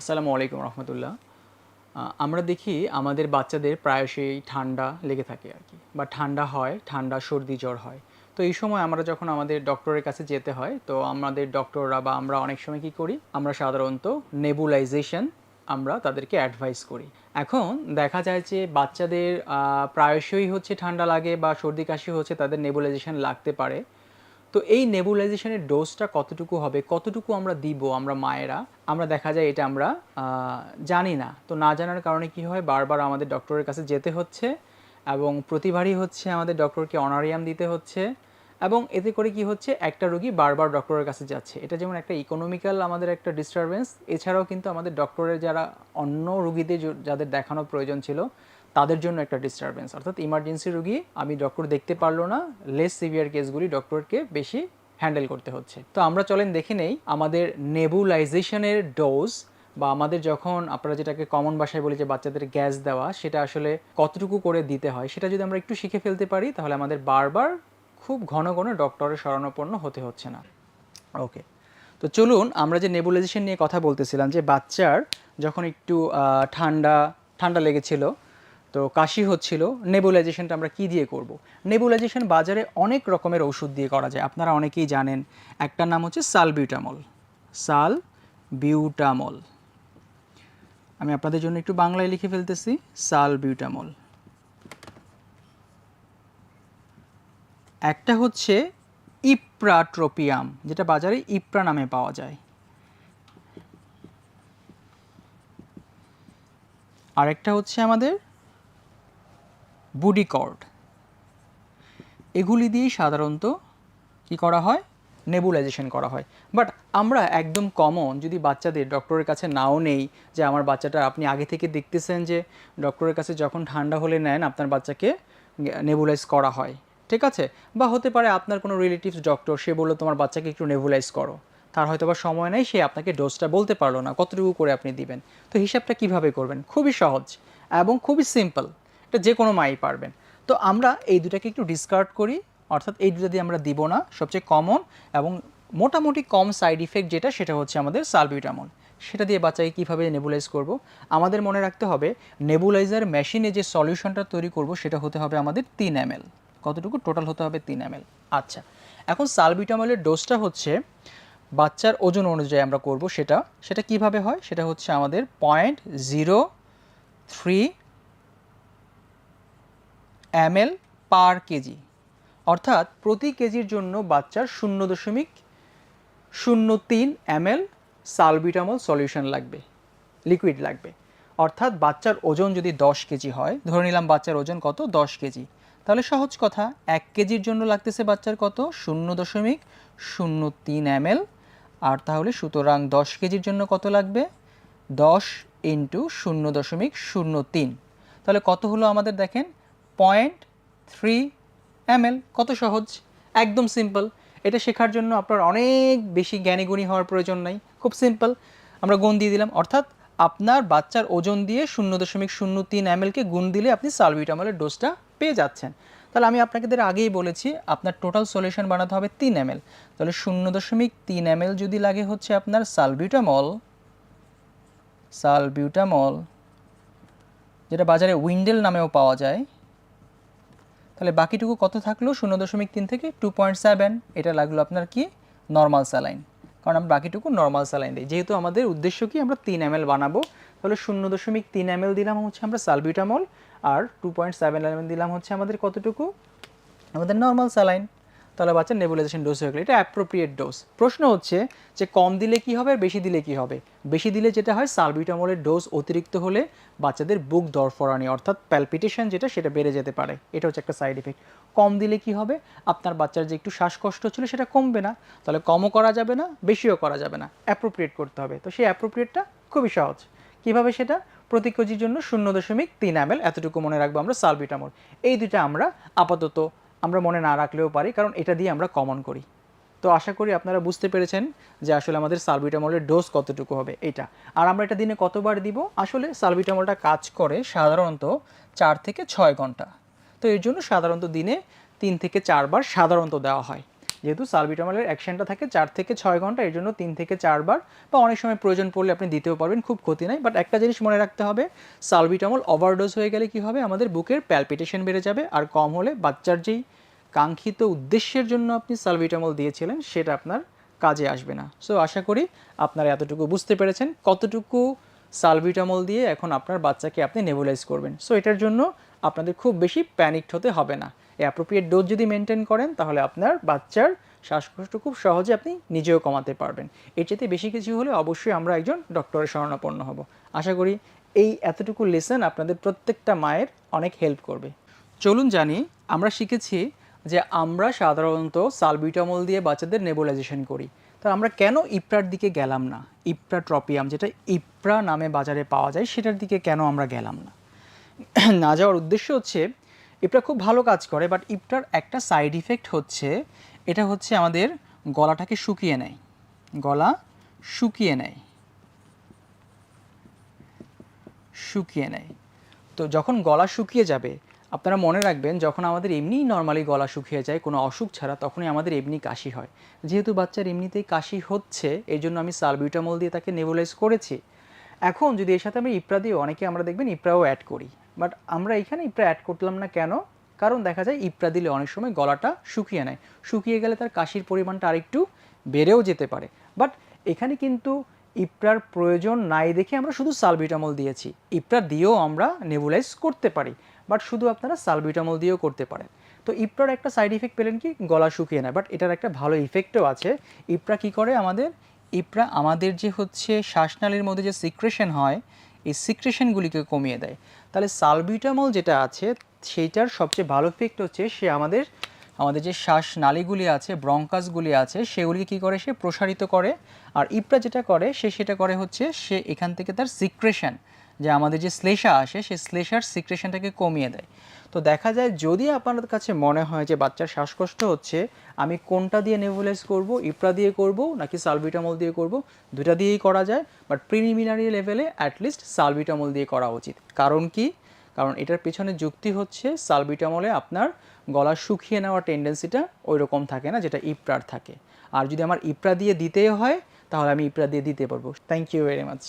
আসসালামু আলাইকুম রহমতুল্লাহ। আমরা দেখি আমাদের বাচ্চাদের প্রায়শই ঠান্ডা লেগে থাকে আর কি। বা ঠান্ডা হয়, ঠান্ডা, সর্দি, জ্বর হয়। তো এই সময় আমরা যখন আমাদের ডক্টরের কাছে যেতে হয়, তো আমাদের ডক্টররা বা আমরা অনেক সময় কি করি, আমরা সাধারণত নেবুলাইজেশন আমরা তাদেরকে অ্যাডভাইস করি। এখন দেখা যায় যে বাচ্চাদের প্রায়শই হচ্ছে ঠান্ডা লাগে বা সর্দি কাশি হচ্ছে তাদের নেবুলাইজেশন লাগতে পারে। তো এই নেবুলাইজেশনের ডোজটা কতটুকু হবে? কতটুকু আমরা দিব আমরা মায়েরা? আমরা দেখা যায় এটা আমরা জানি না। তো না জানার কারণে কি হয়? বারবার আমাদের ডক্টরের কাছে যেতে হচ্ছে এবং প্রতিবারই হচ্ছে আমাদের ডক্টরকে অনারিয়াম দিতে হচ্ছে এবং এতে করে কি হচ্ছে? একটা রোগী বারবার ডক্টরের কাছে যাচ্ছে। এটা যেমন একটা ইকোনমিক্যাল আমাদের একটা ডিস্টারবেন্স এছাড়াও কিন্তু আমাদের ডক্টরের যারা অন্য রোগীদের যাদের দেখানোর প্রয়োজন ছিল তাদের জন্য একটা ডিস্টারবেন্স অর্থাৎ ইমার্জেন্সি রোগী আমি ডক্টর দেখতে পারল না লেস সিভিয়ার কেসগুলি ডক্টরকে বেশি হ্যান্ডেল করতে হচ্ছে। তো আমরা চলেন দেখে নেই আমাদের নেবুলাইজেশনের ডোজ বা আমাদের যখন আপনারা যেটাকে কমন ভাষায় বলি যে বাচ্চাদের গ্যাস দেওয়া, সেটা আসলে কতটুকু করে দিতে হয়, সেটা যদি আমরা একটু শিখে ফেলতে পারি, তাহলে আমাদের বারবার খুব ঘন ঘন ডক্টরের শরণাপন্ন হতে হচ্ছে না। ওকে তো চলুন আমরা যে নেবুলাইজেশন নিয়ে কথা বলতেছিলাম, যে বাচ্চার যখন একটু ঠান্ডা ঠান্ডা লেগেছিল তো কাশি হচ্ছিল নেবুলাইজেশনটা আমরা কি দিয়ে করব? নেবুলাইজেশন বাজারে অনেক রকমের ওষুধ দিয়ে করা যায়। আপনারা অনেকেই জানেন একটার নাম হচ্ছে সালবিউটামল। সাল বিউটামল আমি আপনাদের জন্য একটু বাংলায় লিখে ফেলতেছি, সালবিউটামল। একটা হচ্ছে ইপ্রাট্রোপিয়াম, যেটা বাজারে ইপ্রা নামে পাওয়া যায়। আরেকটা হচ্ছে আমাদের বুডিকর্ড এগুলি দিয়েই সাধারণত কি করা হয়? নেবুলাইজেশন করা হয়। বাট আমরা একদম কমন যদি বাচ্চাদের ডক্টরের কাছে নাও নেই যে আমার বাচ্চাটা আপনি আগে থেকে দেখতেছেন যে ডক্টরের কাছে যখন ঠান্ডা হলে নেন আপনার বাচ্চাকে নেবুলাইজ করা হয়। ঠিক আছে? বা হতে পারে আপনার কোনো রিলেটিভস ডক্টর সে বলল তোমার বাচ্চাকে একটু নেবুলাইজ করো। তার হয়তো বা সময় নেই, সে আপনাকে ডোজটা বলতে পারল না। কতটুকু করে আপনি দিবেন? তো হিসাবটা কীভাবে করবেন? খুবই সহজ এবং খুবই সিম্পল এটা যে কোনো মাই পারবেন। তো আমরা এই দুটাকে একটু ডিসকার্ড করি, অর্থাৎ এই দুটো দিয়ে আমরা দিব না, সবচেয়ে কমন এবং মোটামুটি কম সাইড ইফেক্ট যেটা, সেটা হচ্ছে আমাদের সালবিউটামল সেটা দিয়ে বাচ্চাকে কীভাবে নেবুলাইজ করব? আমাদের মনে রাখতে হবে নেবুলাইজার মেশিনে যে সলিউশনটা তৈরি করব, সেটা হতে হবে আমাদের তিন এম কতটুকু? টোটাল হতে হবে তিন এম আচ্ছা এখন সালবিউটামলের ডোজটা হচ্ছে বাচ্চার ওজন অনুযায়ী আমরা করব সেটা। সেটা কীভাবে হয়? সেটা হচ্ছে আমাদের point zero three ml per kg অর্থাৎ প্রতি কেজির জন্য বাচ্চার শূন্য দশমিক শূন্য তিন এমএল সালবিটামল সলিউশন লাগবে লিকুইড লাগবে। অর্থাৎ বাচ্চার ওজন যদি দশ কেজি হয়, ধরে নিলাম বাচ্চার ওজন কত? দশ কেজি তাহলে সহজ কথা, এক কেজির জন্য লাগতেছে বাচ্চার কত? শূন্য দশমিক শূন্য তিন এমএল আর তাহলে সুতরাং দশ কেজির জন্য কত লাগবে? দশ ইন্টু শূন্য দশমিক শূন্য তিন। তাহলে কত হলো আমাদের দেখেন? পয়েন্ট থ্রি এমএল কত সহজ? একদম সিম্পল এটা শেখার জন্য আপনার অনেক বেশি জ্ঞানীগুণী হওয়ার প্রয়োজন নাই। খুব সিম্পল আমরা গুণ দিয়ে দিলাম। অর্থাৎ আপনার বাচ্চার ওজন দিয়ে শূন্য দশমিক শূন্য তিন এমএলকে গুণ দিলে আপনি সালবিটামলের ডোজটা পেয়ে যাচ্ছেন। তাহলে আমি আপনাদের আগেই বলেছি, আপনার টোটাল সলিউশন বানাতে হবে তিন এমএল তাহলে শূন্য দশমিক তিন এমএল যদি লাগে হচ্ছে আপনার সালবিউটামল সালবিউটামল যেটা বাজারে উইন্ডেল নামেও পাওয়া যায়। তাহলে বাকিটুকু কত থাকল? শূন্য দশমিক তিন থেকে টু পয়েন্ট সেভেন এটা লাগল আপনার কি? নর্মাল স্যালাইন কারণ আমরা বাকিটুকু নর্মাল স্যালাইন দিই। যেহেতু আমাদের উদ্দেশ্য কি, আমরা তিন এম বানাবো। তাহলে শূন্য দশমিক তিন এম দিলাম হচ্ছে আমরা সালবিউটামল আর টু পয়েন্ট সেভেন এম দিলাম হচ্ছে আমাদের কতটুকু? আমাদের নর্মাল স্যালাইন তাহলে বাচ্চার নেবুলাইজেশন ডোজ হয়ে গেলো। এটা অ্যাপ্রোপ্রিয়েট ডোজ প্রশ্ন হচ্ছে যে কম দিলে কি হবে, বেশি দিলে কি হবে? বেশি দিলে যেটা হয় সালবিউটামলের ডোজ অতিরিক্ত হলে বাচ্চাদের বুক দরফরানি, অর্থাৎ প্যালপিটেশন যেটা, সেটা বেড়ে যেতে পারে। এটা হচ্ছে একটা সাইড ইফেক্ট কম দিলে কি হবে? আপনার বাচ্চার যে একটু শ্বাসকষ্ট ছিল, সেটা কমবে না। তাহলে কমও করা যাবে না, বেশিও করা যাবে না। অ্যাপ্রোপ্রিয়েট করতে হবে। তো সেই অ্যাপ্রোপ্রিয়েটটা খুবই সহজ। কীভাবে সেটা? প্রতি কেজির জন্য শূন্য দশমিক তিন এম এতটুকু মনে রাখব আমরা সালবিটামল এই দুটা আমরা আপাতত আমরা মনে না রাখলেও পারি, কারণ এটা দিয়ে আমরা কমন করি। তো আশা করি আপনারা বুঝতে পেরেছেন যে আসলে আমাদের সালবিটামলের ডোজ কতটুকু হবে, এটা। আর আমরা এটা দিনে কতবার দিব? আসলে সালবিটামলটা কাজ করে সাধারণত চার থেকে ছয় ঘণ্টা। তো এর জন্য সাধারণত দিনে তিন থেকে চারবার সাধারণত দেওয়া হয়। যেহেতু সালবিটামলের অ্যাকশনটা থাকে চার থেকে ছয় ঘণ্টা, এর জন্য তিন থেকে চারবার বা অনেক সময় প্রয়োজন পড়লে আপনি দিতেও পারবেন, খুব ক্ষতি নাই। বাট একটা জিনিস মনে রাখতে হবে, সালবিটামল ওভারডোজ হয়ে গেলে কি হবে? আমাদের বুকের প্যালপিটেশন বেড়ে যাবে আর কম হলে বাচ্চার যেই কাঙ্ক্ষিত উদ্দেশ্যের জন্য আপনি সালবিটামল দিয়েছিলেন, সেটা আপনার কাজে আসবে না। সো আশা করি আপনারা এতটুকু বুঝতে পেরেছেন কতটুকু সালবিটামল দিয়ে এখন আপনার বাচ্চাকে আপনি নেবুলাইজ করবেন। সো এটার জন্য আপনাদের খুব বেশি প্যানিকড হতে হবে না। অ্যাপ্রোপ্রিয়েট ডোজ যদি মেনটেন করেন, তাহলে আপনার বাচ্চার শ্বাসকষ্ট খুব সহজে আপনি নিজেও কমাতে পারবেন। এর চাইতে বেশি কিছু হলে অবশ্যই আমরা একজন ডক্টরের শরণাপন্ন হব। আশা করি এই এতটুকু লেসন আপনাদের প্রত্যেকটা মায়ের অনেক হেল্প করবে। চলুন জানি, আমরা শিখেছি যে আমরা সাধারণত সালবিটামল দিয়ে বাচ্চাদের নেবুলাইজেশন করি। তো আমরা কেন ইপ্রার দিকে গেলাম না? ইপ্রা ট্রপিয়াম যেটা ইপ্রা নামে বাজারে পাওয়া যায়, সেটার দিকে কেন আমরা গেলাম না? না যাওয়ার উদ্দেশ্য হচ্ছে ইপটা খুব ভালো কাজ করে বাট ইপটার একটা সাইড ইফেক্ট হচ্ছে, এটা হচ্ছে আমাদের গলাটাকে শুকিয়ে নেয়। গলা শুকিয়ে নেয়। শুকিয়ে নেয়। তো যখন গলা শুকিয়ে যাবে, আপনারা মনে রাখবেন, যখন আমাদের এমনিই নর্মালি গলা শুকিয়ে যায়, কোনো অসুখ ছাড়া, তখনই আমাদের এমনি কাশি হয়। যেহেতু বাচ্চার এমনিতেই কাশি হচ্ছে, এই জন্য আমি সালবিউটামল দিয়ে তাকে নেবুলাইজ করেছি। এখন যদি এর সাথে আমরা ইপ্রা দিয়ে অনেকে আমরা দেখবেন ইপ্রাও অ্যাড করি। বাট আমরা এখানে ইপ্রা অ্যাড করলাম না কেন? কারণ দেখা যায় ইপ্রা দিলে অনেক সময় গলাটা শুকিয়ে নেয়। শুকিয়ে গেলে তার কাশির পরিমাণটা আরেকটু বেড়েও যেতে পারে। বাট এখানে কিন্তু ইপ্রার প্রয়োজন নাই দেখে আমরা শুধু সালবিটামল দিয়েছি। ইপ্রা দিয়েও আমরা নেবুলাইজ করতে পারি। বাট শুধু আপনারা সালবিটামল দিয়েও করতে পারেন। তো ইপ্রার একটা সাইড ইফেক্ট পেলেন কি? গলা শুকিয়ে নেয়। বাট এটার একটা ভালো ইফেক্টও আছে। ইপ্রা কি করে আমাদের? ইপ্রা আমাদের যে হচ্ছে শ্বাসনালীর মধ্যে যে সিক্রেশন হয় এই সিক্রেশনগুলিকে কমিয়ে দেয়। তাহলে সালবিউটামল যেটা আছে, সেইটার সবচেয়ে ভালো ইফেক্ট হচ্ছে সে আমাদের আমাদের যে শ্বাসনালীগুলি আছে ব্রঙ্কাসগুলি আছে, সেগুলিকে কী করে? সে প্রসারিত করে। আর ইপরা যেটা করে, সে সেটা করে হচ্ছে সে এখান থেকে তার সিক্রেশন যে আমাদের যে শ্লেষা আসে, সেই শ্লেষার সিক্রেশনটাকে কমিয়ে দেয়। তো দেখা যায় যদি আপনাদের কাছে মনে হয় যে বাচ্চার শ্বাসকষ্ট হচ্ছে, আমি কোনটা দিয়ে নেবুলাইজ করব? ইপ্রা দিয়ে করব নাকি সালবিটামল দিয়ে করব? দুটা দিয়েই করা যায় বাট প্রিলিমিনারি লেভেলে অ্যাটলিস্ট সালবিটামল দিয়ে করা উচিত। কারণ কি? কারণ এটার পেছনে যুক্তি হচ্ছে সালবিটামলে আপনার গলা শুকিয়ে নেওয়ার টেন্ডেন্সিটা ওই রকম থাকে না, যেটা ইপ্রার থাকে। আর যদি আমার ইপ্রা দিয়ে দিতেই হয়, তাহলে আমি ইপ্রা দিয়ে দিতে পারব। Thank you very much